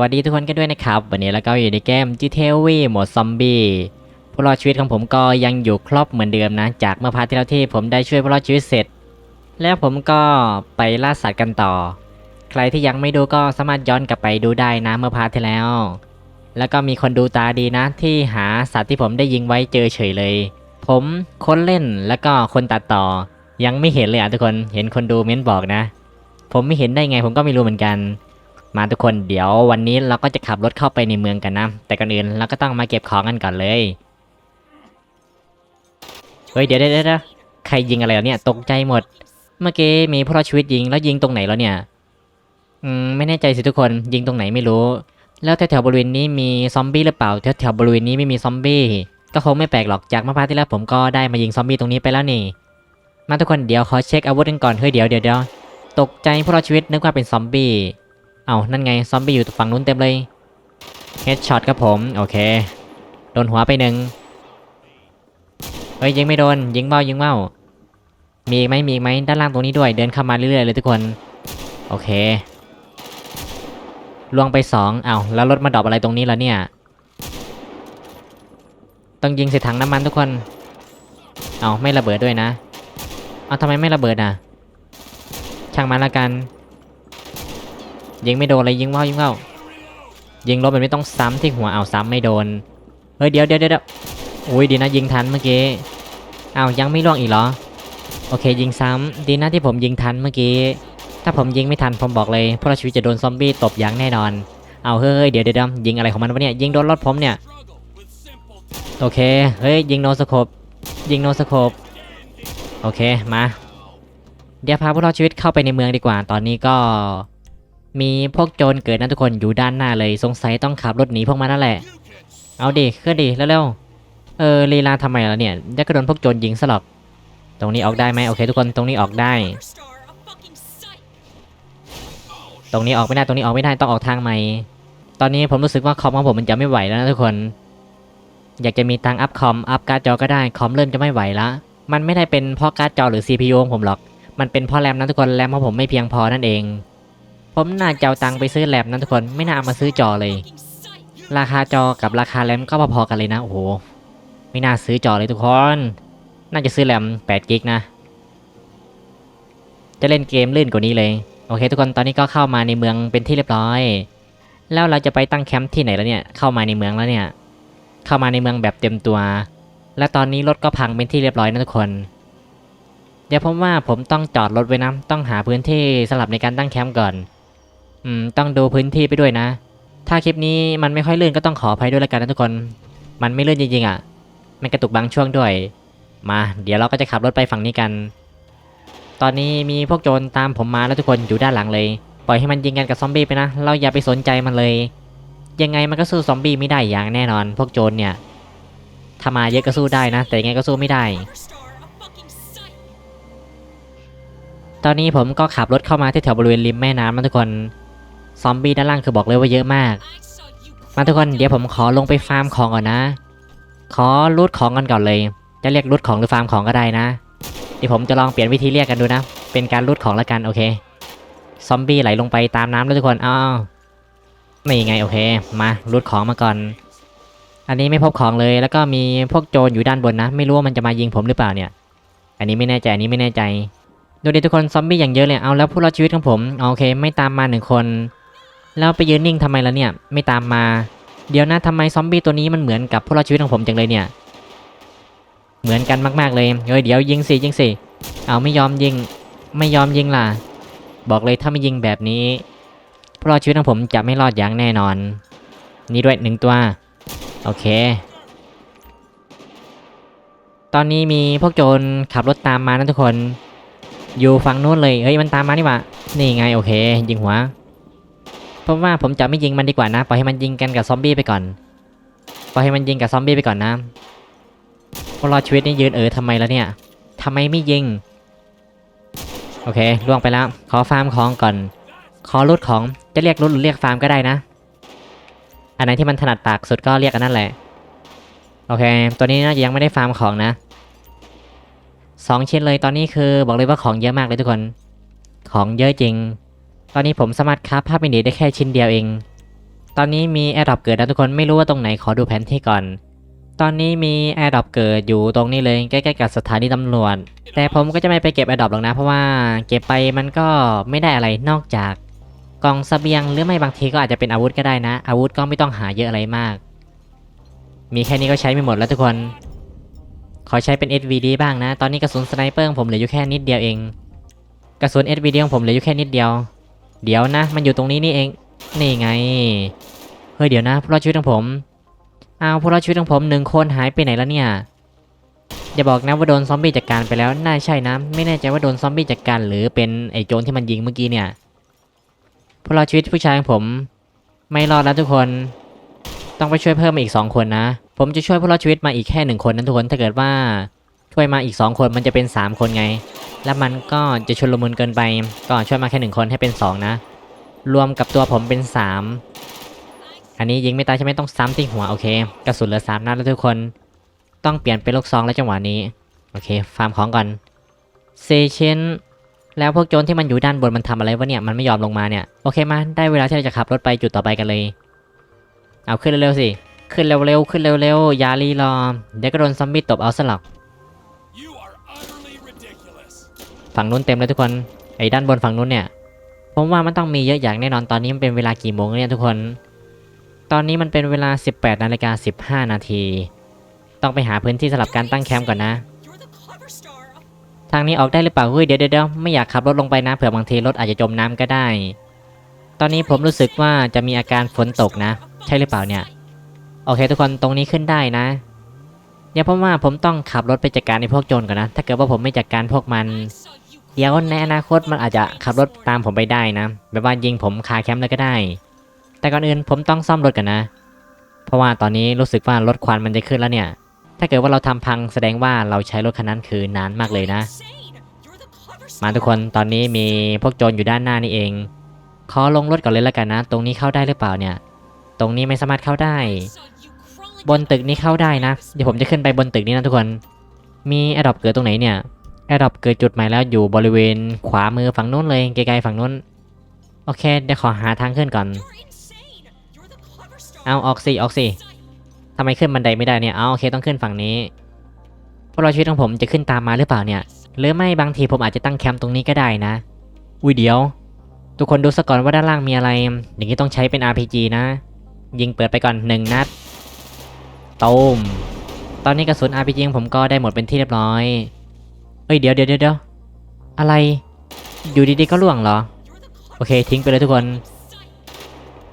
วัสดีทุกคนกันด้วยนะครับ วันนี้เราก็อยู่ในเกม GTA V โหมดซอมบี้ผู้รอดชีวิตของผมก็ยังอยู่ครบเหมือนเดิมนะ จากเมื่อพาร์ทที่แล้วที่ผมได้ช่วยผู้รอดชีวิตเสร็จ แล้วผมก็ไปล่าสัตว์กันต่อ ใครที่ยังไม่ดูก็สามารถย้อนกลับไปดูได้นะเมื่อพาร์ทที่แล้ว แล้วก็มีคนดูตาดีนะ ที่หาสัตว์ที่ผมได้ยิงไว้เจอเฉยเลย ผมคนเล่นแล้วก็คนตัดต่อ ยังไม่เห็นเลยอะทุกคนเห็นคนดูเม้นบอกนะ ผมไม่เห็นได้ไงผมก็ไม่รู้เหมือนกัน มาทุกคนเดี๋ยววันนี้เราก็จะขับรถเข้าไปในเมืองกันนะ แต่ก่อนอื่นเราก็ต้องมาเก็บของกันก่อนเลย เฮ้ยเดี๋ยวเดี๋ยวเดี๋ยวใครยิงอะไรเนี่ยตกใจหมด เมื่อกี้มีผู้รอชีวิตยิงแล้วยิงตรงไหนแล้วเนี่ย อืมไม่แน่ใจสิทุกคนยิงตรงไหนไม่รู้ แล้วแถวๆบริเวณนี้มีซอมบี้หรือเปล่าแถวๆบริเวณนี้ไม่มีซอมบี้ก็คงไม่แปลกหรอกจากเมื่อพาร์ทที่แล้วผมก็ได้มายิงซอมบี้ตรงนี้ไปแล้วนี่ มาทุกคนเดี๋ยวขอเช็คอาวุธกันก่อนเฮ้ยเดี๋ยวเดี๋ยวตกใจผู้รอชีวิตนึกว่าเป็นซอมบี้ เอานั่นไง ซอมบี้อยู่ฝั่งนู้นเต็มเลยเฮดช็อตครับผม โอเค โดนหัวไปหนึ่งเฮ้ยยิงไม่โดน ยิงเบ้ายิงเบ้ามีไหมมีไหมด้านล่างตรงนี้ด้วย เดินเข้ามาเรื่อยๆเลยทุกคน โอเคลวงไปสองเอาแล้วรถมาดอปอะไรตรงนี้แล้วเนี่ย ต้องยิงใส่ถังน้ำมันทุกคน เอาไม่ระเบิดด้วยนะ เอาทำไมไม่ระเบิดอะ ช่างมันละกัน ยิงไม่โดนเลยยิงว่าวยิงว่ายิงรถมันไม่ต้องซ้ำที่หัวเอาซ้ำไม่โดน เฮ้ยเดี๋ยวเดี๋ยวเดี๋ยวอุ้ยดีนะยิงทันเมื่อกี้เอายังไม่ล่วงอีกเหรอ โอเคยิงซ้ำดีนะที่ผมยิงทันเมื่อกี้ ถ้าผมยิงไม่ทันผมบอกเลยพวกเราชีวิตจะโดนซอมบี้ตบอย่างแน่นอน เอาเฮ้ยเดี๋ยวเดี๋ยวเดี๋ยวยิงอะไรของมันวะเนี่ยยิงโดนรถผมเนี่ย โอเคเฮ้ยยิงโนสโคปยิงโนสโคปโอเคมา เดี๋ยวพาพวกเราชีวิตเข้าไปในเมืองดีกว่า ตอนนี้ก็ มีพวกโจรเกิดนะทุกคนอยู่ด้านหน้าเลยสงสัยต้องขับรถหนีพวกมันนั่นแหละ เอาดิขึ้นดิเร็วๆเออลีลาทำไมล่ะเนี่ยเดี๋ยวก็โดนพวกโจรยิงสลบตรงนี้ออกได้ไหมโอเค ทุกคนตรงนี้ออกได้ ตรงนี้ออกไม่ได้ตรงนี้ออกไม่ได้ต้องออกทางใหม่ ตอนนี้ผมรู้สึกว่าคอมของผมมันจะไม่ไหวแล้วนะทุกคน อยากจะมีตังอัพคอมอัพการ์ดจอก็ได้คอมเริ่มจะไม่ไหวละมันไม่ได้เป็นเพราะการ์ดจอหรือ CPU ของผมหรอก มันเป็นเพราะแรมนะทุกคนแรมของผมไม่เพียงพอนั่นเอง ผมน่าจะเอาตังไปซื้อแรมนะทุกคนไม่น่าเอามาซื้อจอเลย ราคาจอกับราคาแรมก็พอๆกันเลยนะโอ้โหไม่น่าซื้อจอเลยทุกคน น่าจะซื้อแรม8กิกนะ จะเล่นเกมลื่นกว่านี้เลย โอเค ทุกคนตอนนี้ก็เข้ามาในเมืองเป็นที่เรียบร้อย แล้วเราจะไปตั้งแคมป์ที่ไหนแล้วเนี่ย เข้ามาในเมืองแล้วเนี่ย เข้ามาในเมืองแบบเต็มตัว และตอนนี้รถก็พังเป็นที่เรียบร้อยนะทุกคน เดี๋ยวผมว่าผมต้องจอดรถไว้นะ ต้องหาพื้นที่สลับในการตั้งแคมป์ก่อน อืม ต้องดูพื้นที่ไปด้วยนะ ถ้าคลิปนี้มันไม่ค่อยลื่นก็ต้องขออภัยด้วยละกันนะทุกคน มันไม่ลื่นจริงๆอะ มันกระตุกบางช่วงด้วย มา เดี๋ยวเราก็จะขับรถไปฝั่งนี้กัน ตอนนี้มีพวกโจรตามผมมาแล้วทุกคนอยู่ด้านหลังเลย ปล่อยให้มันยิงกันกับซอมบี้ไปนะ เราอย่าไปสนใจมันเลย ยังไงมันก็สู้ซอมบี้ไม่ได้อย่างแน่นอน พวกโจรเนี่ย ถ้ามาเยอะก็สู้ได้นะ แต่ยังไงก็สู้ไม่ได้ตอนนี้ผมก็ขับรถเข้ามาที่แถวบริเวณริมแม่น้ำนะทุกคน ซอมบี้ด้านล่างคือบอกเลยว่าเยอะมาก มาทุกคนเดี๋ยวผมขอลงไปฟาร์มของก่อนนะ ขอรูดของกันก่อนเลย จะเรียกรูดของหรือฟาร์มของก็ได้นะเดี๋ยวผมจะลองเปลี่ยนวิธีเรียกกันดูนะ เป็นการรูดของละกันโอเค ซอมบี้ไหลลงไปตามน้ำแล้วทุกคนอ้าวนี่ไงโอเค มารูดของมาก่อน อันนี้ไม่พบของเลย แล้วก็มีพวกโจรอยู่ด้านบนนะ ไม่รู้ว่ามันจะมายิงผมหรือเปล่าเนี่ย อันนี้ไม่แน่ใจอันนี้ไม่แน่ใจดูดิทุกคนซอมบี้อย่างเยอะเลยเอาแล้วผู้รอดชีวิตของผมโอเค ไม่ตามมาหนึ่งคน แล้วไปยืนนิ่งทำไมล่ะเนี่ย ไม่ตามมา เดี๋ยวนะทำไมซอมบี้ตัวนี้มันเหมือนกับผู้รอดชีวิตของผมจังเลยเนี่ย เหมือนกันมากๆเลย เฮ้ยเดี๋ยวยิงสิยิงสิ เอาไม่ยอมยิง ไม่ยอมยิงล่ะ บอกเลยถ้าไม่ยิงแบบนี้ผู้รอดชีวิตของผมจะไม่รอดอย่างแน่นอน นี่ด้วยหนึ่งตัว โอเค ตอนนี้มีพวกโจรขับรถตามมานะทุกคน อยู่ฝั่งนู้นเลย เฮ้ยมันตามมานี่หว่า นี่ไงโอเค ยิงหัว ผมว่าผมจะไม่ยิงมันดีกว่านะปล่อยให้มันยิงกันกับซอมบี้ไปก่อนปล่อยให้มันยิงกับซอมบี้ไปก่อนนะพวกรอดชีวิตนี่ยืนเออทำไมแล่ะเนี่ยทำไมไม่ยิง โอเคล่วงไปแล้ว ขอฟาร์มของก่อน ขอรูดของจะเรียกรูดหรือเรียกฟาร์มก็ได้นะ อันไหนที่มันถนัดปากสุดก็เรียกอันนั้นแหละ โอเค ตัวนี้น่าจะยังไม่ได้ฟาร์มของนะสองชิ้นเลยตอนนี้คือบอกเลยว่าของเยอะมากเลยทุกคน ของเยอะจริง ตอนนี้ผมสามารถคราฟภาพมินิได้แค่ชิ้นเดียวเอง ตอนนี้มีแอร์ดรอปเกิดนะทุกคนไม่รู้ว่าตรงไหนขอดูแผนที่ก่อน ตอนนี้มีแอร์ดรอปเกิดอยู่ตรงนี้เลยใกล้ๆกับสถานีตำรวจ แต่ผมก็จะไม่ไปเก็บแอร์ดรอปหรอกนะ เพราะว่าเก็บไปมันก็ไม่ได้อะไรนอกจากกล่องเสบียงหรือไม่บางทีก็อาจจะเป็นอาวุธก็ได้นะ อาวุธก็ไม่ต้องหาเยอะอะไรมาก มีแค่นี้ก็ใช้ไม่หมดแล้วทุกคน ขอใช้เป็น SVD บ้างนะ ตอนนี้กระสุนสไนเปอร์ของผมเหลืออยู่แค่นิดเดียวเอง กระสุน SVD ของผมเหลืออยู่แค่นิดเดียว เดี๋ยวนะ มันอยู่ตรงนี้นี่เอง นี่ไง เฮ้ยเดี๋ยวนะผู้รอดชีวิตของผม เอาวผู้รอดชีวิตของผมหนึ่งคนหายไปไหนแล้วเนี่ย อย่าบอกนะว่าโดนซอมบี้จัดการไปแล้ว น่าใช่นะ ไม่แน่ใจว่าโดนซอมบี้จัดการหรือเป็นไอ้โจรที่มันยิงเมื่อกี้เนี่ยผู้รอดชีวิตผู้ชายของผม ไม่รอดแล้วทุกคน ต้องไปช่วยเพิ่มมาอีกสองคนนะ ผมจะช่วยผู้รอดชีวิตมาอีกแค่หนึ่งคนนั้นทุกคน ถ้าเกิดว่า ช่วยมาอีกสองคนมันจะเป็นสามคนไง แล้วมันก็จะชุลมุนเกินไป ก็ช่วยมาแค่หนึ่งคนให้เป็นสองนะ รวมกับตัวผมเป็นสามอันนี้ยิงไม่ตายใช่ไหมต้องซ้ำที่หัวโอเค กระสุนเหลือสามนัดแล้วทุกคน ต้องเปลี่ยนเป็นลูกซองแล้วจังหวะนี้ โอเค ฟาร์มของก่อน เซเชนแล้วพวกโจรที่มันอยู่ด้านบนมันทำอะไรวะเนี่ย มันไม่ยอมลงมาเนี่ย โอเคมา ได้เวลาที่เราจะขับรถไปจุดต่อไปกันเลย เอาขึ้นเร็วๆสิ ขึ้นเร็วๆ ขึ้นเร็วๆ อย่ารีรอ เดี๋ยวก็โดนซอมบี้ตบเอาสลัก ฝั่งนู้นเต็มเลยทุกคนไอ้ด้านบนฝั่งนู้นเนี่ยผมว่ามันต้องมีเยอะอย่างแน่นอนตอนนี้มันเป็นเวลากี่โมงแล้วเนี่ยทุกคน ตอนนี้มันเป็นเวลา 18นาฬิกา15 นาที ต้องไปหาพื้นที่สำหรับการตั้งแคมป์ก่อนนะ ทางนี้ออกได้หรือเปล่าเฮ้ยเดี๋ยวเดี๋ยวไม่อยากขับรถลงไปนะเผื่อบางทีรถอาจจะจมน้ำก็ได้ ตอนนี้ผมรู้สึกว่าจะมีอาการฝนตกนะ ใช่หรือเปล่าเนี่ย โอเคทุกคนตรงนี้ขึ้นได้นะเดี๋ยวผมว่าผมต้องขับรถไปจัดการในพวกโจรก่อนนะ ถ้าเกิดว่าผมไม่จัดการพวกมัน เดี๋ยวในอนาคตมันอาจจะขับรถตามผมไปได้นะ แบบว่ายิงผมคาแคมป์เลยก็ได้ แต่ก่อนอื่นผมต้องซ่อมรถกันนะ เพราะว่าตอนนี้รู้สึกว่ารถควันมันจะขึ้นแล้วเนี่ย ถ้าเกิดว่าเราทำพังแสดงว่าเราใช้รถคันนั้นคือนานมากเลยนะ มาทุกคนตอนนี้มีพวกโจรอยู่ด้านหน้านี่เอง ขอลงรถก่อนเลยแล้วกันนะ ตรงนี้เข้าได้หรือเปล่าเนี่ย ตรงนี้ไม่สามารถเข้าได้ บนตึกนี้เข้าได้นะ เดี๋ยวผมจะขึ้นไปบนตึกนี้นะทุกคน มีแอดดอปเกิดตรงไหนเนี่ย แอดดอปเกิดจุดใหม่แล้วอยู่บริเวณขวามือฝั่งนู้นเลยไกลๆฝั่งนู้น โอเคเดี๋ยวขอหาทางขึ้นก่อน เอาออกสิออกสิทำไมขึ้นบันไดไม่ได้เนี่ยเอาโอเคต้องขึ้นฝั่งนี้พวกเราชีวิตของผมจะขึ้นตามมาหรือเปล่าเนี่ย หรือไม่บางทีผมอาจจะตั้งแคมป์ตรงนี้ก็ได้นะ อุ้ยเดี๋ยว ทุกคนดูซะก่อนว่าด้านล่างมีอะไร อย่างนี้ต้องใช้เป็น RPG นะ ยิงเปิดไปก่อนหนึ่งนัดตูมตอนนี้กระสุน RPG ของผมก็ได้หมดเป็นที่เรียบร้อย เอ้ยเดี๋ยวเดี๋ยวเดี๋ยวอะไร อยู่ดีๆก็ล่วงเหรอ โอเคทิ้งไปเลยทุกคน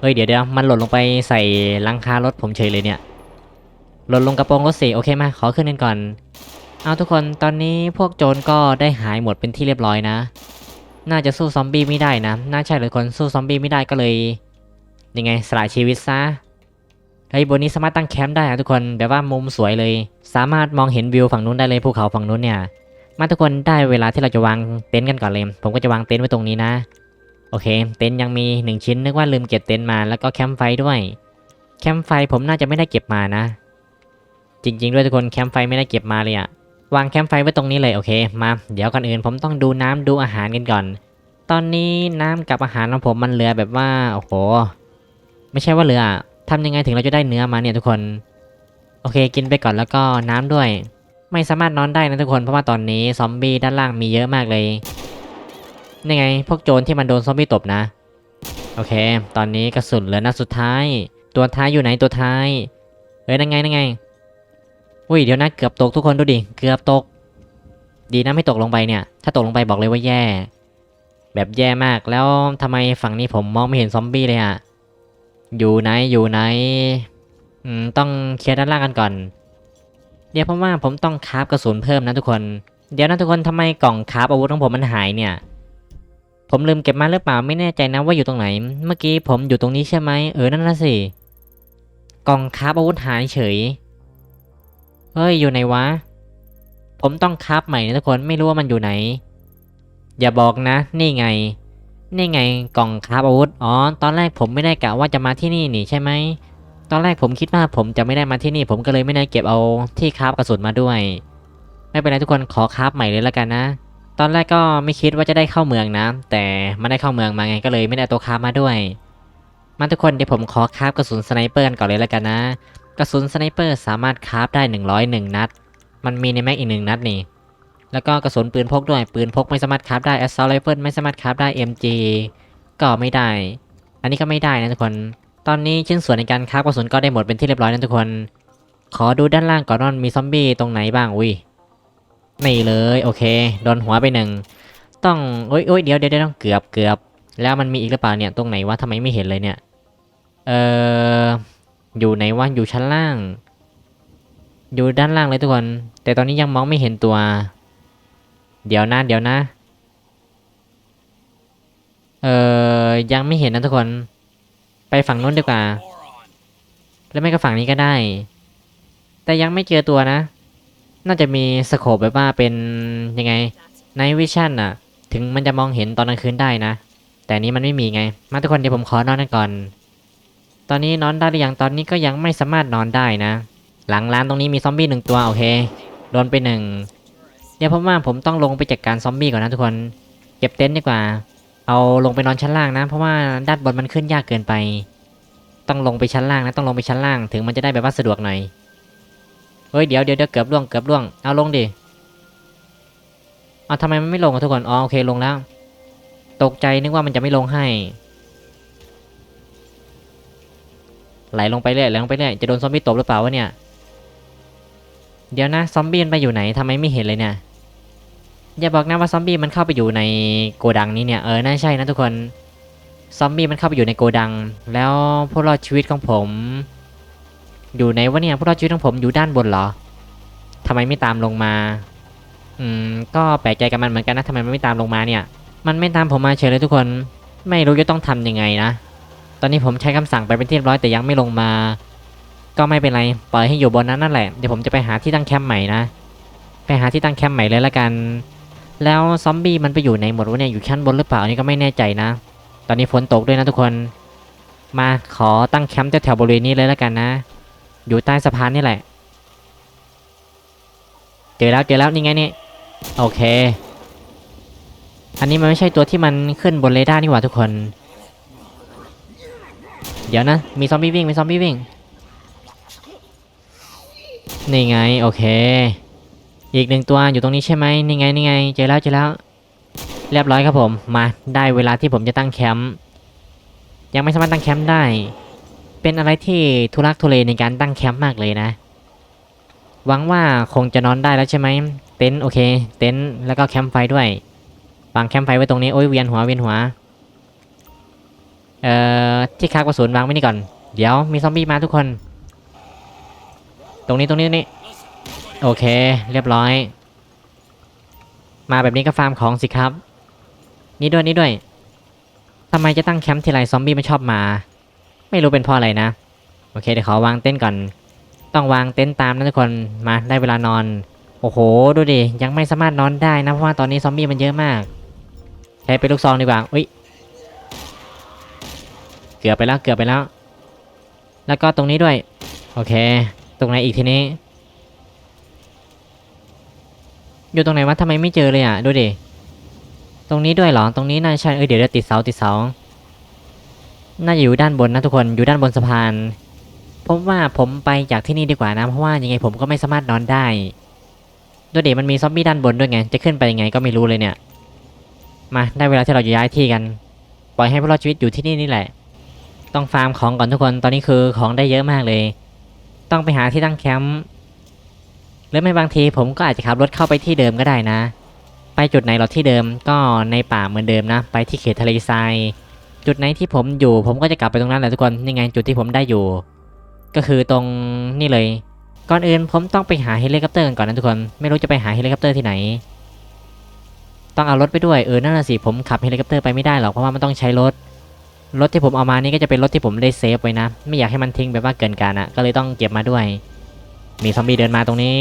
เอ้ยเดี๋ยวเดี๋ยวมันหล่นลงไปใส่ลังคารถผมเฉยเลยเนี่ย หล่นลงกระโปรงรถสิโอเคมาขอขึ้นกันก่อน เอาทุกคนตอนนี้พวกโจรก็ได้หายหมดเป็นที่เรียบร้อยนะ น่าจะสู้ซอมบี้ไม่ได้นะ น่าใช่เลยคนสู้ซอมบี้ไม่ได้ก็เลย ยังไงสละชีวิตซะเฮ้บนนี้สามารถตั้งแคมป์ได้อะทุกคนแบบว่ามุมสวยเลย สามารถมองเห็นวิวฝั่งนู้นได้เลยภูเขาฝั่งนู้นเนี่ย มาทุกคนได้เวลาที่เราจะวางเต็นท์กันก่อนเลย ผมก็จะวางเต็นท์ไว้ตรงนี้นะ โอเค เต็นท์ยังมีหนึ่งชิ้นนึกว่าลืมเก็บเต็นท์มาแล้วก็แคมป์ไฟด้วย แคมป์ไฟผมน่าจะไม่ได้เก็บมานะ จริง ๆ ด้วยทุกคนแคมป์ไฟไม่ได้เก็บมาเลยอะวางแคมป์ไฟไว้ตรงนี้เลยโอเค มาเดี๋ยวก่อนอื่นผมต้องดูน้ำดูอาหารกันก่อน ตอนนี้น้ำกับอาหารของผมมันเหลือแบบว่าโอ้โห ไม่ใช่ว่าเหลืออะทำยังไงถึงเราจะได้เนื้อมาเนี่ยทุกคน โอเค กินไปก่อนแล้วก็น้ำด้วย ไม่สามารถนอนได้นะทุกคนเพราะว่าตอนนี้ซอมบี้ด้านล่างมีเยอะมากเลยนี่ไง พวกโจรที่มันโดนซอมบี้ตบนะ โอเค ตอนนี้กระสุนเหลือนัดสุดท้าย ตัวท้ายอยู่ไหนตัวท้ายเฮ้ยนั่นไงนั่นไงอุ้ยเดี๋ยวนะเกือบตกทุกคนดูดิเกือบตก ดีนะไม่ตกลงไปเนี่ย ถ้าตกลงไปบอกเลยว่าแย่ แบบแย่มากแล้วทำไมฝั่งนี้ผมมองไม่เห็นซอมบี้เลยอะอยู่ไหนอยู่ไหนอืมต้องเคลียร์ด้านล่างกันก่อน ดี๋ยวผมว่าผมต้องคราฟกระสุนเพิ่มนะทุกคน เดี๋ยวนะทุกคนทำไมกล่องคราฟอาวุธของผมมันหายเนี่ย ผมลืมเก็บมาหรือเปล่าไม่แน่ใจนะว่าอยู่ตรงไหน เมื่อกี้ผมอยู่ตรงนี้ใช่ไหมเออนั่นนะสิกล่องคราฟอาวุธหายเฉย เฮ้ยอยู่ไหนวะ ผมต้องคราฟใหม่นะทุกคนไม่รู้ว่ามันอยู่ไหน อย่าบอกนะ นี่ไง นี่ไงกล่องคราฟอาวุธ อ๋อ ตอนแรกผมไม่ได้กะว่าจะมาที่นี่นี่ใช่ไหม ตอนแรกผมคิดว่าผมจะไม่ได้มาที่นี่ ผมก็เลยไม่ได้เก็บเอาที่คราฟกระสุนมาด้วย ไม่เป็นไรทุกคนขอคราฟใหม่เลยแล้วกันนะ ตอนแรกก็ไม่คิดว่าจะได้เข้าเมืองนะ แต่ไม่ได้เข้าเมืองมาไงก็เลยไม่ได้เอาตัวคราฟมาด้วย มาทุกคนเดี๋ยวผมขอคราฟกระสุนสไนเปอร์กันก่อนเลยแล้วกันนะ กระสุนสไนเปอร์สามารถคราฟได้ 101 นัด มันมีในแม็กอีกหนึ่งนัดนี่แล้วก็กระสุนปืนพกด้วย ปืนพกไม่สามารถคราฟได้ assault rifle ไม่สามารถคราฟได้ MG ก็ไม่ได้ อันนี้ก็ไม่ได้นะทุกคน ตอนนี้ชิ้นส่วนในการคราฟกระสุนก็ได้หมดเป็นที่เรียบร้อยนะทุกคน ขอดูด้านล่างก่อนว่ามีซอมบี้ตรงไหนบ้างอุ้ยนี่เลยโอเคโดนหัวไปหนึ่งต้องโอ้ยโอ้ยเดี๋ยวเดี๋ยวเดี๋ยวเกือบเกือบแล้วมันมีอีกหรือเปล่าเนี่ยตรงไหนวะทำไมไม่เห็นเลยเนี่ยเอ่ออยู่ไหนวะอยู่ชั้นล่าง อยู่ด้านล่างเลยทุกคน แต่ตอนนี้ยังมองไม่เห็นตัว เดี๋ยวนะเดี๋ยวนะเอ่อยังไม่เห็นนะทุกคน ไปฝั่งนู้นดีกว่า แล้วไม่ก็ฝั่งนี้ก็ได้ แต่ยังไม่เจอตัวนะ น่าจะมีสโคปแบบว่าเป็นยังไงในวิชั่นอะถึงมันจะมองเห็นตอนกลางคืนได้นะ แต่นี้มันไม่มีไง มาทุกคนเดี๋ยวผมขอนอนกันก่อน ตอนนี้นอนได้หรือยังตอนนี้ก็ยังไม่สามารถนอนได้นะ หลังร้านตรงนี้มีซอมบี้หนึ่งตัวโอเค โดนไปหนึ่งเดี๋ยวผมว่าผมต้องลงไปจัดการซอมบี้ก่อนนะทุกคน เก็บเต็นท์ดีกว่า เอาลงไปนอนชั้นล่างนะ เพราะว่าด้านบนมันขึ้นยากเกินไป ต้องลงไปชั้นล่างนะ ต้องลงไปชั้นล่าง ถึงมันจะได้แบบว่าสะดวกหน่อย เฮ้ย เดี๋ยวเดี๋ยวเดี๋ยวเกือบล่วง เกือบล่วง เอาลงดิ เอาทำไมมันไม่ลงอะทุกคน อ๋อโอเคลงแล้ว ตกใจนึกว่ามันจะไม่ลงให้ ไหลลงไปเรื่อยไหลลงไปเรื่อย จะโดนซอมบี้ตบหรือเปล่าวะเนี่ย เดี๋ยวนะ ซอมบี้มันไปอยู่ไหนทำไมไม่เห็นเลยเนี่ย อย่าบอกนะว่าซอมบี้มันเข้าไปอยู่ในโกดังนี้เนี่ย เออ น่าใช่นะทุกคน ซอมบี้มันเข้าไปอยู่ในโกดัง แล้วผู้รอดชีวิตของผม อยู่ไหนวะเนี่ยผู้รอดชีวิตของผมอยู่ด้านบนเหรอทำไมไม่ตามลงมา อืม ก็แปลกใจกับมันเหมือนกันนะทำไมมันไม่ตามลงมาเนี่ย มันไม่ตามผมมาเฉยเลยทุกคน ไม่รู้จะต้องทำยังไงนะ ตอนนี้ผมใช้คำสั่งไปเป็นที่เรียบร้อยแต่ยังไม่ลงมา ก็ไม่เป็นไร ปล่อยให้อยู่บนนั้นนั่นแหละ เดี๋ยวผมจะไปหาที่ตั้งแคมป์ใหม่นะ ไปหาที่ตั้งแคมป์ใหม่เลยละกัน แล้วซอมบี้มันไปอยู่ในหมดวะเนี่ยอยู่ชั้นบนหรือเปล่าอันนี่ก็ไม่แน่ใจนะ ตอนนี้ฝนตกด้วยนะทุกคน มาขอตั้งแคมป์แถวๆบริเวณนี้เลยและกันนะ อยู่ใต้สะพานนี่แหละ เจอแล้วเจอแล้วนี่ไงนี่โอเค อันนี้มันไม่ใช่ตัวที่มันขึ้นบนเรดาร์นี่หว่าทุกคน เดี๋ยวนะ มีซอมบี้วิ่งมีซอมบี้วิ่ง นี่ไงโอเค อีกหนึ่งตัวอยู่ตรงนี้ใช่ไหมนี่ไงนี่ไงเจอแล้วเจอแล้ว เรียบร้อยครับผม มาได้เวลาที่ผมจะตั้งแคมป์ยังไม่สามารถตั้งแคมป์ได้ เป็นอะไรที่ทุรักทุเลในการตั้งแคมป์มากเลยนะหวังว่าคงจะนอนได้แล้วใช่ไหมเต็นท์โอเค เต็นท์แล้วก็แคมป์ไฟด้วยวางแคมป์ไฟไว้ตรงนี้โอ้ยเวียนหัวเวียนหัวเอ่อที่คาบกระสุนวางไว้นี่ก่อน เดี๋ยวมีซอมบี้มาทุกคน ตรงนี้ตรงนี้ตรงนี้ โอเค เรียบร้อย มาแบบนี้ก็ฟาร์มของสิครับ นี่ด้วยนี่ด้วยทำไมจะตั้งแคมป์ทีไรซอมบี้ไม่ชอบมา ไม่รู้เป็นเพราะอะไรนะ โอเคเดี๋ยวขอวางเต็นท์ก่อน ต้องวางเต็นท์ตามนะทุกคนมาได้เวลานอน โอ้โห ดูดิ ยังไม่สามารถนอนได้นะ เพราะว่าตอนนี้ซอมบี้มันเยอะมาก ใช้เป็นลูกซองดีกว่าอุ้ยเกือบไปแล้วเกือบไปแล้ว แล้วก็ตรงนี้ด้วย โอเค ตรงไหนอีกทีนี้ อยู่ตรงไหนวะทำไมไม่เจอเลยอะ ดูดิตรงนี้ด้วยเหรอ ตรงนี้น่าใช่เอ้ยเดี๋ยวเดี๋ยวติดเสาติดเสา น่าจะอยู่ด้านบนนะทุกคน อยู่ด้านบนสะพาน ผมว่าผมไปจากที่นี่ดีกว่านะ เพราะว่ายังไงผมก็ไม่สามารถนอนได้ดูดิมันมีซอมบี้ด้านบนด้วยไง จะขึ้นไปยังไงก็ไม่รู้เลยเนี่ย มาได้เวลาที่เราจะย้ายที่กัน ปล่อยให้พวกเราชีวิตอยู่ที่นี่นี่แหละ ต้องฟาร์มของก่อนทุกคน ตอนนี้คือของได้เยอะมากเลย ต้องไปหาที่ตั้งแคมป์ หรือไม่บางทีผมก็อาจจะขับรถเข้าไปที่เดิมก็ได้นะ ไปจุดไหนหรอที่เดิมก็ในป่าเหมือนเดิมนะ ไปที่เขตทะเลทรายจุดไหนที่ผมอยู่ ผมก็จะกลับไปตรงนั้นแหละทุกคนนี่ไงจุดที่ผมได้อยู่ ก็คือตรงนี่เลย ก่อนอื่นผมต้องไปหาเฮลิคอปเตอร์กันก่อนนะทุกคนไม่รู้จะไปหาเฮลิคอปเตอร์ที่ไหน ต้องเอารถไปด้วยเออนั่นน่ะสิผมขับเฮลิคอปเตอร์ไปไม่ได้หรอกเพราะว่ามันต้องใช้รถรถที่ผมเอามานี่ก็จะเป็นรถที่ผมได้เซฟไว้นะ ไม่อยากให้มันทิ้งแบบว่าเกินการอะก็เลยต้องเก็บมาด้วย มีซอมบี้เดินมาตรงนี้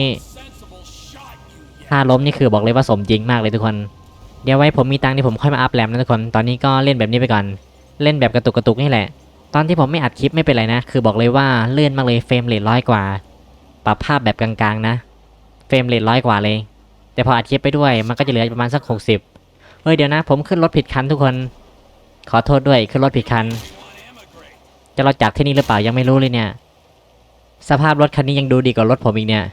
ถ้าล้มนี่คือบอกเลยว่าสมจริงมากเลยทุกคน เดี๋ยวไว้ผมมีตังค์ที่ผมค่อยมาอัพแรมนะทุกคน ตอนนี้ก็เล่นแบบนี้ไปก่อน เล่นแบบกระตุกกระตุกนี่แหละ ตอนที่ผมไม่อัดคลิปไม่เป็นไรนะ คือบอกเลยว่าเลื่อนมากเลยเฟรมเรทร้อยกว่า ปรับภาพแบบกลางๆนะ เฟรมเรทร้อยกว่าเลย แต่พออัดคลิปไปด้วย มันก็จะเหลือประมาณสักหกสิบเฮ้ยเดี๋ยวนะ ผมขึ้นรถผิดคันทุกคน ขอโทษด้วยขึ้นรถผิดคัน จะรอจากที่นี่หรือเปล่ายังไม่รู้เลยเนี่ย สภาพรถคันนี้ยังดูดีกว่ารถผมอีกเนี่ย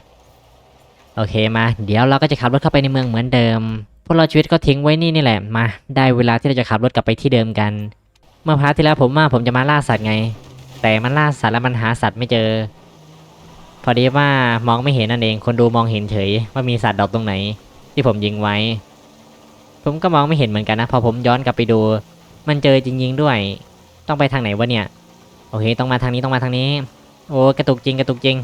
โอเคมา เดี๋ยวเราก็จะขับรถเข้าไปในเมืองเหมือนเดิม พวกเราชีวิตก็ทิ้งไว้นี่นี่แหละ มา ได้เวลาที่เราจะขับรถกลับไปที่เดิมกัน เมื่อพาร์ทที่แล้วผมว่าผมจะมาล่าสัตว์ไง แต่มันล่าสัตว์แล้วมันหาสัตว์ไม่เจอ พอดีว่ามองไม่เห็นนั่นเอง คนดูมองเห็นเฉย ว่ามีสัตว์ดอกตรงไหน ที่ผมยิงไว้ ผมก็มองไม่เห็นเหมือนกันนะ พอผมย้อนกลับไปดู มันเจอจริงๆด้วย ต้องไปทางไหนวะเนี่ย โอเค ต้องมาทางนี้ต้องมาทางนี้ โอ้กระตุกจริงกระตุกจริง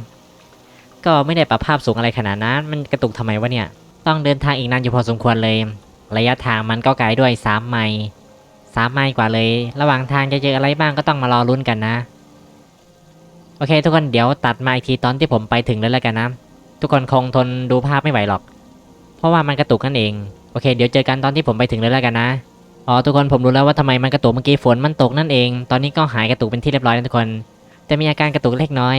ก็ไม่ได้ปรับภาพสูงอะไรขนาดนั้น มันกระตุกทำไมวะเนี่ย ต้องเดินทางอีกนานอยู่พอสมควรเลย ระยะทางมันก็ไกลด้วย3ไมล์3ไมล์กว่าเลย ระหว่างทางจะเจออะไรบ้างก็ต้องมารอลุ้นกันนะ โอเค ทุกคนเดี๋ยวตัดมาอีกทีตอนที่ผมไปถึงเลยแล้วกันนะ ทุกคนคงทนดูภาพไม่ไหวหรอก เพราะว่ามันกระตุกนั่นเอง โอเค เดี๋ยวเจอกันตอนที่ผมไปถึงเลยแล้วกันนะอ๋อทุกคนผมรู้แล้วว่าทำไมมันกระตุกเมื่อกี้ฝนมันตกนั่นเอง ตอนนี้ก็หายกระตุกเป็นที่เรียบร้อยแล้วทุกคน แต่มีอาการกระตุกเล็กน้อย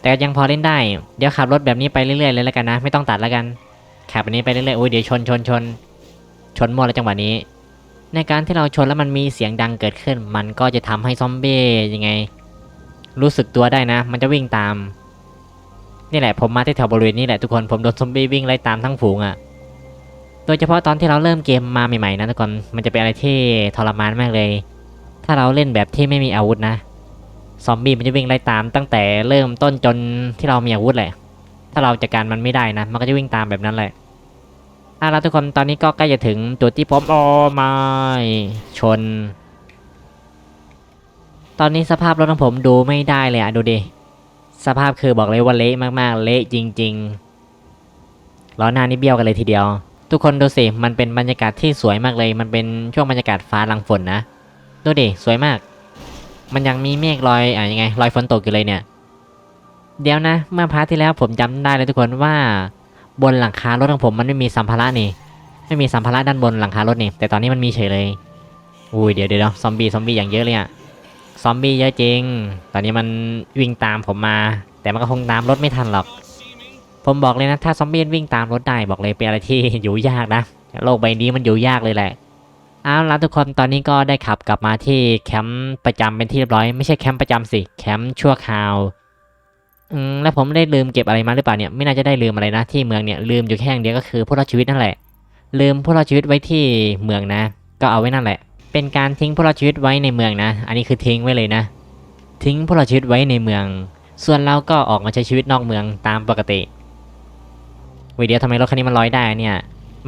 แต่ยังพอเล่นได้ เดี๋ยวขับรถแบบนี้ไปเรื่อยๆเลยแล้วกันนะ ไม่ต้องตัดแล้วกัน ขับแบบนี้ไปเรื่อยๆโอ้ยเดี๋ยวชนชนชน ชนหมดแล้วจังหวะนี้ ในการที่เราชนแล้วมันมีเสียงดังเกิดขึ้น มันก็จะทำให้ซอมบี้ยังไง รู้สึกตัวได้นะ มันจะวิ่งตาม นี่แหละผมมาที่แถวบริเวณนี้แหละทุกคน ผมโดนซอมบี้วิ่งไล่ตามทั้งฝูงอะ่ะโดยเฉพาะตอนที่เราเริ่มเกมมาใหม่ๆนะทุกคน มันจะเป็นอะไรที่ทรมานมากเลย ถ้าเราเล่นแบบที่ไม่มีอาวุธนะ ซอมบี้มันจะวิ่งไล่ตามตั้งแต่เริ่มต้นจนที่เรามีอาวุธแหละ ถ้าเราจัดการมันไม่ได้นะ มันก็จะวิ่งตามแบบนั้นแหละอะแล้วทุกคนตอนนี้ก็ใกล้จะถึงจุดที่ผมโอ้ไม่ชน ตอนนี้สภาพรถของผมดูไม่ได้เลยอะดูดิ สภาพคือบอกเลยว่าเละมากๆ เละจริงๆล้อหน้านี่เบี้ยวกันเลยทีเดียว ทุกคนดูสิ มันเป็นบรรยากาศที่สวยมากเลย มันเป็นช่วงบรรยากาศฟ้าหลังฝนนะ ดูดิ สวยมาก มันยังมีเมฆลอยอะยังไงลอยฝนตกอยู่เลยเนี่ย เดี๋ยวนะ เมื่อพาร์ทที่แล้วผมจำได้เลยทุกคนว่า บนหลังคารถของผมมันไม่มีสัมภาระนี่ ไม่มีสัมภาระด้านบนหลังคารถนี่ แต่ตอนนี้มันมีเฉยเลยอุ้ยเดี๋ยวเดี๋ยวซอมบี้ซอมบี้อย่างเยอะเลยอะซอมบี้เยอะจริง ตอนนี้มันวิ่งตามผมมา แต่มันก็คงตามรถไม่ทันหรอก ผมบอกเลยนะ ถ้าซอมบี้วิ่งตามรถได้บอกเลยเป็นอะไรที่อยู่ยากนะ โลกใบนี้มันอยู่ยากเลยแหละ เอาล่ะทุกคนตอนนี้ก็ได้ขับกลับมาที่แคมป์ประจำเป็นที่เรียบร้อยไม่ใช่แคมป์ประจำสิแคมป์ชั่วคราวอืมแล้วผมได้ลืมเก็บอะไรมาหรือเปล่าเนี่ยไม่น่าจะได้ลืมอะไรนะที่เมืองเนี่ยลืมอยู่แค่อย่างเดียวก็คือพวกเราชีวิตนั่นแหละ ลืมพวกเราชีวิตไว้ที่เมืองนะ ก็เอาไว้นั่นแหละ เป็นการทิ้งพวกเราชีวิตไว้ในเมืองนะ อันนี้คือทิ้งไว้เลยนะ ทิ้งพวกเราชีวิตไว้ในเมือง ส่วนเราก็ออกมาใช้ชีวิตนอกเมืองตามปกติวิเดียวทำไมรถคันนี้มันลอยได้เนี่ย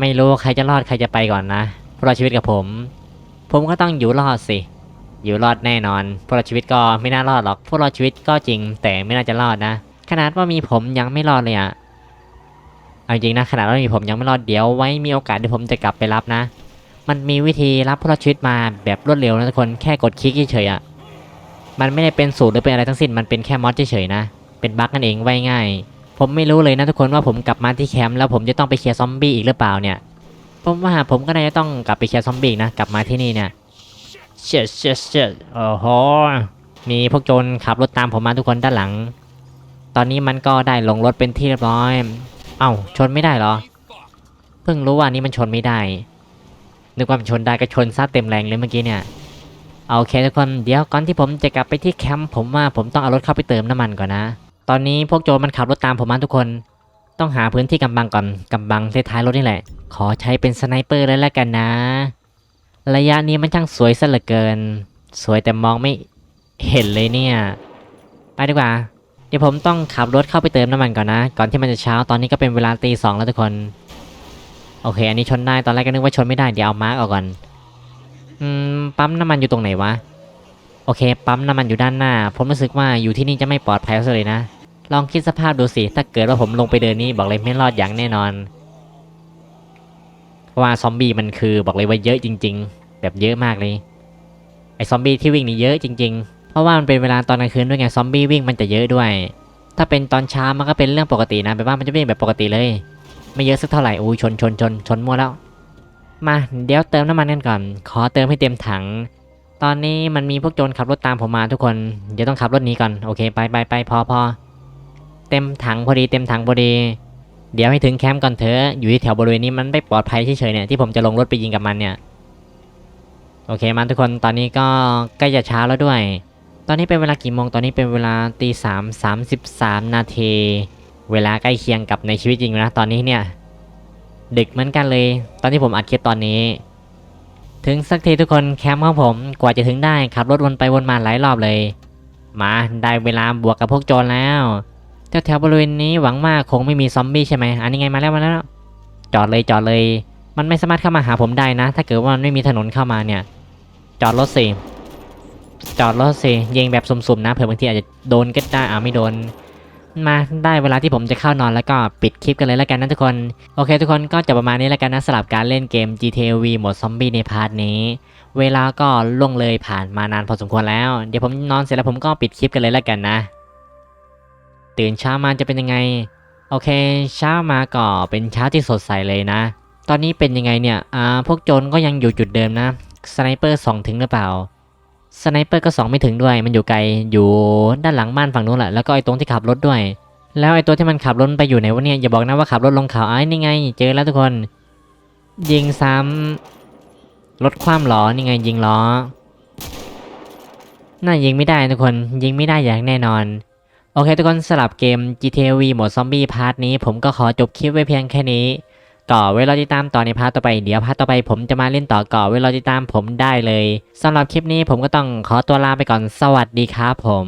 ไม่รู้ใครจะรอดใครจะไปก่อนนะ พวกเราชีวิตกับผม ผมก็ต้องอยู่รอดสิ อยู่รอดแน่นอนพวกเราชีวิตก็ไม่น่ารอดหรอกพวกเราชีวิตก็จริง แต่ไม่น่าจะรอดนะ ขนาดว่ามีผมยังไม่รอดเลยอะเอาจริงนะขนาดว่ามีผมยังไม่รอดเดี๋ยวไว้มีโอกาสเดี๋ยวผมจะกลับไปรับนะ มันมีวิธีรับพวกเราชีวิตมาแบบรวดเร็วนะทุกคนแค่กดคลิกเฉยๆอะมันไม่ได้เป็นสูตรหรือเป็นอะไรทั้งสิ้นมันเป็นแค่มอดเฉยๆนะ เป็นบั๊กนั่นเองไว้ง่าย ผมไม่รู้เลยนะทุกคนว่าผมกลับมาที่แคมป์แล้วผมจะต้องไปเคลียร์ซอมบี้อีกหรือเปล่าเนี่ย ผมว่าผมก็น่าจะต้องกลับไปเคลียร์ซอมบี้นะ กลับมาที่นี่เนี่ยเชิดเชิดเชิดโอ้โห มีพวกโจรขับรถตามผมมาทุกคนด้านหลัง ตอนนี้มันก็ได้ลงรถเป็นที่เรียบร้อย เอ้า ชนไม่ได้เหรอ เพิ่งรู้ว่านี่มันชนไม่ได้ นึกว่ามันชนได้ก็ชนซะเต็มแรงเลยเมื่อกี้เนี่ยเอาโอเคทุกคนเดี๋ยวก่อนที่ผมจะกลับไปที่แคมป์ผมว่าผมต้องเอารถเข้าไปเติมน้ำมันก่อนนะ ตอนนี้พวกโจรมันขับรถตามผมมาทุกคน ต้องหาพื้นที่กำบังก่อนกำบังท้ายรถนี่แหละ ขอใช้เป็นสไนเปอร์เลยแล้วกันนะ ระยะนี้มันช่างสวยซะเหลือเกิน สวยแต่มองไม่เห็นเลยเนี่ย ไปดีกว่า เดี๋ยวผมต้องขับรถเข้าไปเติมน้ำมันก่อนนะ ก่อนที่มันจะเช้า ตอนนี้ก็เป็นเวลาตีสองแล้วทุกคน โอเค อันนี้ชนได้ ตอนแรกก็นึกว่าชนไม่ได้ เดี๋ยวเอามาร์กออกก่อน อืม ปั๊มน้ำมันอยู่ตรงไหนวะ โอเค ปั๊มน้ำมันอยู่ด้านหน้า ผมรู้สึกว่าอยู่ที่นี่จะไม่ปลอดภัยเลยนะ ลองคิดสภาพดูสิ ถ้าเกิดว่าผมลงไปเดินนี่บอกเลยไม่รอดอย่างแน่นอน เพราะว่าซอมบี้มันคือบอกเลยว่าเยอะจริง ๆ แบบเยอะมากเลย ไอซอมบี้ที่วิ่งนี่เยอะจริง ๆ เพราะว่ามันเป็นเวลาตอนกลางคืนด้วยไงซอมบี้วิ่งมันจะเยอะด้วย ถ้าเป็นตอนเช้ามันก็เป็นเรื่องปกตินะแบบว่ามันจะวิ่งแบบปกติเลย ไม่เยอะสักเท่าไหร่อู้ชนชนชนชนมั่วแล้ว มาเดี๋ยวเติมน้ำมันกันก่อน ขอเติมให้เต็มถังตอนนี้มันมีพวกโจรขับรถตามผมมาทุกคน เดี๋ยวต้องขับรถนี้ก่อน โอเค ไปไปไปพอพอ เต็มถังพอดีเต็มถังพอดี เดี๋ยวให้ถึงแคมป์ก่อนเถอะ อยู่ที่แถวบริเวณนี้มันไม่ปลอดภัยเฉยๆเนี่ยที่ผมจะลงรถไปยิงกับมันเนี่ย โอเคมาทุกคนตอนนี้ก็ใกล้จะเช้าแล้วด้วยตอนอนนี้เป็นเวลากี่โมงตอนนี้เป็นเวลาตีสามสามสิบสามนาทีเวลาใกล้เคียงกับในชีวิตจริงนะตอนนี้เนี่ยดึกเหมือนกันเลย ตอนที่ผมอัดคลิปตอนนี้ ถึงสักทีทุกคนแคมป์ของผมกว่าจะถึงได้ขับรถวนไปวนมาหลายรอบเลย มาได้เวลาบวกกับพวกโจรแล้ว แถวแถวบริเวณนี้หวังว่าคงไม่มีซอมบี้ใช่ไหมอันนี้ไงมาแล้วมาแล้ว จอดเลยจอดเลย มันไม่สามารถเข้ามาหาผมได้นะ ถ้าเกิดว่ามันไม่มีถนนเข้ามาเนี่ย จอดรถสิจอดรถสิยิงแบบสุ่มๆนะเผื่อบางทีอาจจะโดนก็ได้อ่าไม่โดนมาได้เวลาที่ผมจะเข้านอนแล้วก็ปิดคลิปกันเลยแล้วกันนะทุกคน โอเคทุกคนก็จะประมาณนี้แล้วกันนะสำหรับการเล่นเกม GTA V โหมดซอมบี้ในพาร์ทนี้ เวลาก็ล่วงเลยผ่านมานานพอสมควรแล้ว เดี๋ยวผมนอนเสร็จแล้วผมก็ปิดคลิปกันเลยแล้วกันนะ ตื่นเช้ามาจะเป็นยังไง โอเค เช้ามาก็เป็นเช้าที่สดใสเลยนะ ตอนนี้เป็นยังไงเนี่ย อ่า พวกโจรก็ยังอยู่จุดเดิมนะ สไนเปอร์ส่องถึงหรือเปล่า สไนเปอร์ก็ส่องไม่ถึงด้วย มันอยู่ไกล อยู่ด้านหลังบ้านฝั่งนู้นแหละ แล้วก็ไอ้ตรงที่ขับรถด้วย แล้วไอ้ตัวที่มันขับรถไปอยู่ไหนวะเนี่ย อย่าบอกนะว่าขับรถลงเขาไอ้นี่ไง เจอแล้วทุกคน ยิงซ้ำรถคว่ำล้อนี่ไงยิงล้อน่ายิงไม่ได้ทุกคนยิงไม่ได้อย่างแน่นอน โอเคทุกคนสลับเกม GTA V โหมดซอมบี้พาร์ทนี้ผมก็ขอจบคลิปไว้เพียงแค่นี้ก่อเวลาติดตามต่อในพาร์ทต่อไปเดี๋ยวพาร์ทต่อไปผมจะมาเล่นต่อก่อเวลาติดตามผมได้เลยสำหรับคลิปนี้ผมก็ต้องขอตัวลาไปก่อนสวัสดีครับผม